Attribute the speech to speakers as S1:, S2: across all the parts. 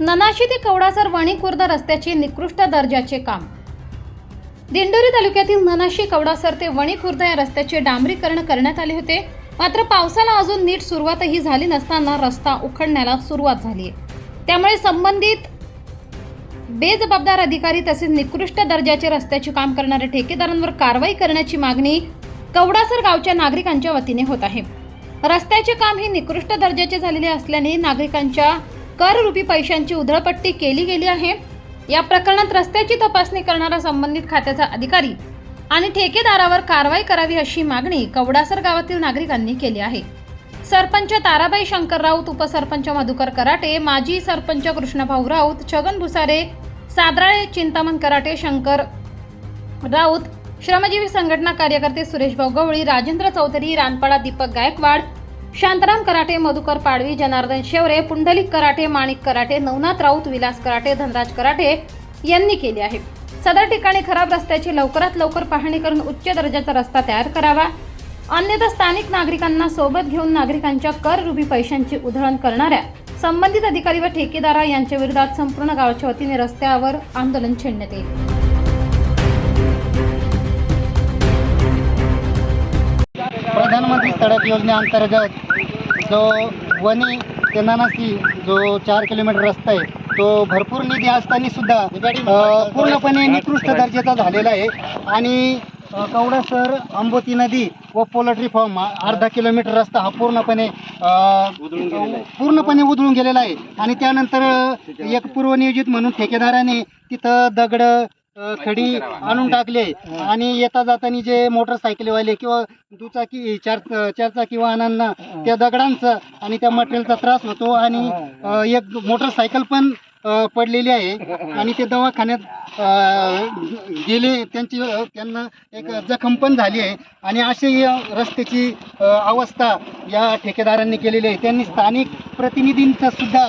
S1: ननाशी ते कवडासर वणी खुर्द रस्त्याचे निकृष्ट दर्जाचे काम. दिंडोरी तालुक्यातील ननाशी कवडासर ते वणी खुर्द या रस्त्याचे डांबरीकरण करण्यात आले होते. मात्र पावसाला अजून नीट सुरुवातही झाली नसताना रस्ता उखडण्याला सुरुवात झाली आहे. त्यामुळे संबंधित बेजबाबदार अधिकारी तसेच निकृष्ट दर्जाचे रस्त्याचे काम करणाऱ्या ठेकेदारांवर कारवाई करण्याची मागणी कवडासर गावच्या नागरिकांच्या वतीने होत आहे. रस्त्याचे काम हे निकृष्ट दर्जाचे झालेले असल्याने नागरिकांच्या कररूपी पैशांची उधळपट्टी केली गेली आहे. या प्रकरणात रस्त्याची तपासणी करणारा संबंधित खात्याचा अधिकारी आणि ठेकेदारावर कारवाई करावी अशी मागणी कवडासर गावातील नागरिकांनी केली आहे. सरपंच ताराबाई शंकर राऊत उपसरपंच मधुकर कराटे माजी सरपंच कृष्णभाऊ राऊत छगन भुसारे सादराळे चिंतामण कराटे शंकर राऊत श्रमजीवी संघटना कार्यकर्ते सुरेशभाऊ गवळी राजेंद्र चौधरी रानपाडा दीपक गायकवाड शांताराम कराटे मधुकर पाडवी जनार्दन शेवरे पुंडलिक कराटे माणिक कराटे नवनाथ राऊत विलास कराटे धनराज कराटे यांनी केली आहे सदर ठिकाणी खराब रस्त्याची लवकरात लवकर पाहणी करून उच्च दर्जाचा रस्ता तयार करावा. अन्यथा स्थानिक नागरिकांना सोबत घेऊन नागरिकांच्या कर रुपी पैशांची उधळण करणाऱ्या संबंधित अधिकारी व ठेकेदारा यांच्या विरोधात संपूर्ण गावाच्या वतीने रस्त्यावर आंदोलन छेडण्यात येईल.
S2: सडक योजनेअंतर्गत जो वणी ते नानासी जो चार किलोमीटर रस्ता आहे तो भरपूर निधी असताना सुद्धा पूर्णपणे निकृष्ट दर्जाचा झालेला आहे. आणि अ, कवडसर आंबोती नदी व पोल्ट्री फार्म हा अर्धा किलोमीटर रस्ता हा पूर्णपणे पूर्णपणे उधळून गेलेला आहे. आणि त्यानंतर एक पूर्वनियोजित म्हणून ठेकेदाराने तिथं दगड खडी आणून टाकले आणि येता जाताना जे मोटरसायकलीवाले किंवा दुचाकी चार चारचाकी वाहनांना त्या दगडांचा आणि त्या मटेरियलचा त्रास होतो आणि एक मोटरसायकल पण पडलेली आहे. आणि ते दवाखान्यात गेले त्यांची त्यांना एक जखम पण झाली आहे. आणि अशी या रस्त्याची अवस्था या ठेकेदारांनी केलेली आहे. त्यांनी स्थानिक प्रतिनिधींचा सुद्धा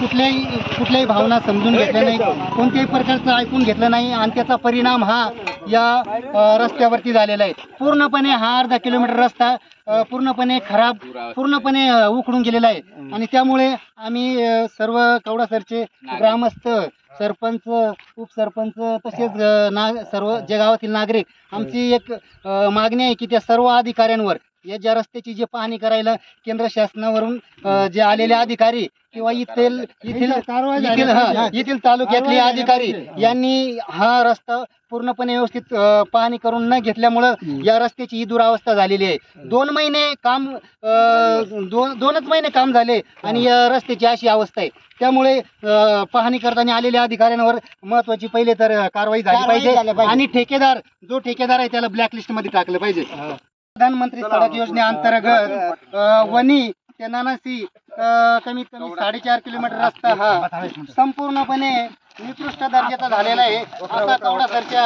S2: कुठल्याही कुठल्याही भावना समजून घेतल्या नाही. कोणत्याही प्रकारचं ऐकून घेतलं नाही. आणि त्याचा परिणाम हा या रस्त्यावरती झालेला आहे. पूर्णपणे हा अर्धा किलोमीटर रस्ता पूर्णपणे खराब पूर्णपणे उखडून गेलेला आहे. आणि त्यामुळे आम्ही सर्व कवडासरचे ग्रामस्थ सरपंच उपसरपंच तसेच ना सर्व जे गावातील नागरिक आमची एक मागणी आहे की त्या सर्व अधिकाऱ्यांवर या ज्या रस्त्याची जे पाहणी करायला केंद्र शासनावरून अ, जे आलेले अधिकारी किंवा येथील येथील येथील हा, येथील तालुक्यातले अधिकारी यांनी हा रस्ता पूर्णपणे व्यवस्थित अ, पाहणी करून न घेतल्यामुळं या रस्त्याची ही दुरावस्था झालेली आहे. दोन महिने काम अ, दोन दोनच महिने काम झाले आणि या रस्त्याची अशी अवस्था आहे. त्यामुळे अ, पाहणी करताना आलेल्या अधिकाऱ्यांवर महत्वाची पहिले तर अ, कारवाई झाली पाहिजे. आणि ठेकेदार जो ठेकेदार आहे त्याला ब्लॅकलिस्टमध्ये टाकलं पाहिजे. प्रधानमंत्री सडक योजनेअंतर्गत वणी ते नानासी कमीत कमी साडेचार किलोमीटर रस्ता हा संपूर्णपणे निकृष्ट दर्जाचा झालेला आहे असा कवडासरच्या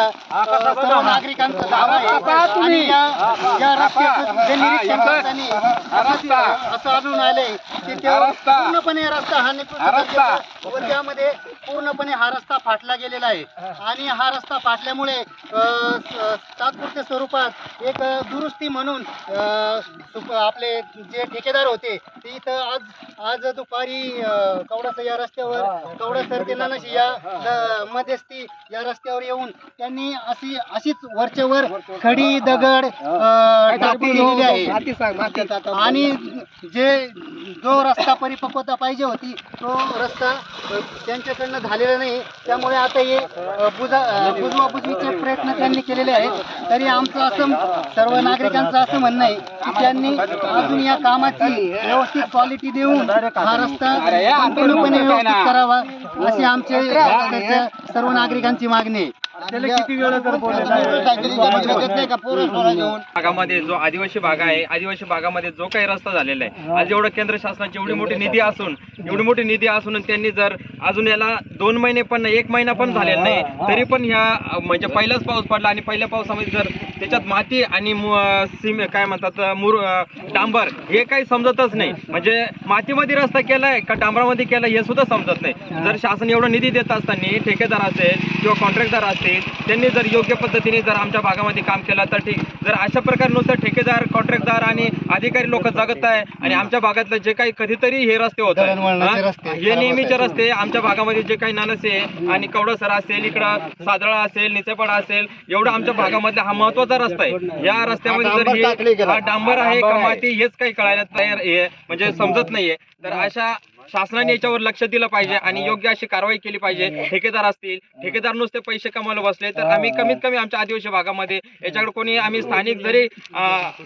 S2: सर्व नागरिकांचा दावा आहे आणि या या रस्त्याचं जे निरीक्षण करताना असं- असं आढळून आले की ते पूर्णपणे रस्ता हा निकृष्ट दर्जाचा व त्यामध्ये पूर्णपणे हा रस्ता फाटला गेलेला आहे आणि हा रस्ता फाटल्यामुळे अ, स- तात्पुरत्या स्वरूपात एक अ, दुरुस्ती म्हणून अ, सुप- आपले जे ठेकेदार होते ते इथं आज आज दुपारी अ, कवडासर या रस्त्यावर कवडासर ते नानाशी या मध्यस्थी या रस्त्यावर येऊन त्यांनी अशी अशीच वरच्यावर खडी दगड टाकून दिलेली आहे. आणि जे जो रस्ता परिपक्वता पाहिजे होती तो रस्ता त्यांच्याकडनं झालेला नाही. त्यामुळे आता हे बुजा बुजवाबुजवीचे प्रयत्न त्यांनी केलेले आहेत. तरी आमचं असं सर्व नागरिकांचं असं म्हणणं आहे की त्यांनी अजून या कामाची व्यवस्थित क्वालिटी देऊन हा रस्ता संपूर्णपणे व्यवस्थित करावा अशी आमचे सर्व नागरिकांची मागणी आहे.
S3: भागामध्ये जो आदिवासी भाग आहे आदिवासी भागामध्ये जो काही रस्ता झालेला आहे आज एवढं केंद्र शासनाची एवढी मोठी निधी असून एवढी मोठी निधी असून त्यांनी जर अजून याला दोन महिने पण नाही, एक महिना पण झालेला नाही तरी पण ह्या म्हणजे पहिलाच पाऊस पडला आणि पहिल्या पावसामध्ये जर त्याच्यात माती आणि सिम काय म्हणतात मुर डांबर हे काही समजतच नाही. म्हणजे मातीमध्ये रस्ता केलाय का डांबरामध्ये केलाय हे सुद्धा समजत नाही. जर शासन एवढा निधी देत असताना ठेकेदार असेल किंवा कॉन्ट्रॅक्टदार असतील त्यांनी जर योग्य पद्धतीने जर आमच्या भागामध्ये काम केलं तर ठीक. जर अशा प्रकारे नुसतं ठेकेदार कॉन्ट्रॅक्टदार आणि अधिकारी लोक जगत आहे आणि आमच्या भागातलं जे काही कधीतरी हे रस्ते होत हा, नेहमीचे. रस्ते. आमच्या भागामध्ये जे काही नानसे आणि कवडसर असेल इकडं सादळा असेल निचेपाडा असेल एवढा आमच्या भागामधला हा महत्त्वाचा रस्ता आहे. या रस्त्यामध्ये जर हे डांबर आहे का. माती हेच काही कळायला तयार हे म्हणजे समजत नाहीये. तर अशा शासनाने याच्यावर लक्ष दिलं पाहिजे आणि योग्य अशी कारवाई केली पाहिजे. ठेकेदार असतील ठेकेदार नुसते पैसे कमावले बसले तर आम्ही कमीत कमी आमच्या आदिवासी भागामध्ये याच्याकडे कोणी आम्ही स्थानिक जरी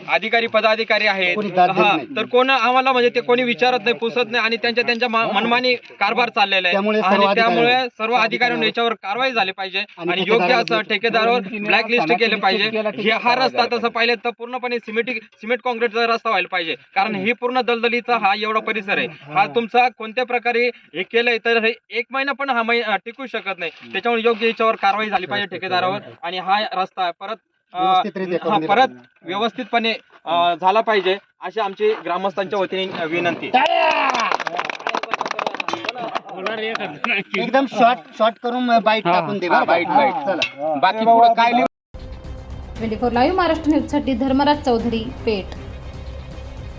S3: अधिकारी पदाधिकारी आहेत हा. तर कोण आम्हाला म्हणजे ते कोणी विचारत नाही पुसत नाही आणि त्यांच्या त्यांच्या मनमानी कारभार चाललेला आहे. आणि त्यामुळे सर्व अधिकाऱ्यांनी याच्यावर कारवाई झाली पाहिजे
S2: आणि
S3: योग्य असं
S2: ठेकेदारावर-
S3: ब्लॅक लिस्ट केले पाहिजे. हे हा रस्ता तसं पाहिलं तर पूर्णपणे सिमेंट सिमेंट कॉन्क्रीटचा रस्ता व्हायला पाहिजे. कारण ही पूर्ण दलदलीचा हा एवढा परिसर आहे. हा. तुमचा कोणत्या प्रकारे हे केलंय तर हे एक महिना पण हा मै- अं, टिकू शकत नाही. त्याच्यामुळे योग्य याच्यावर कारवाई झाली पाहिजे ठेकेदारावर. आणि हा रस्ता परत हा, परत. व्यवस्थितपणे झाला पाहिजे अशी आमची ग्रामस्थांच्या वतीने विनंती.
S2: एकदम शॉर्ट शॉर्ट करून बाईट टाकून दे बाईट बाईट चला.
S4: बाकी पुढं काय
S1: ट्वेंटी फोर लाईव्ह महाराष्ट्र न्यूजसाठी धर्मराज चौधरी पेठ.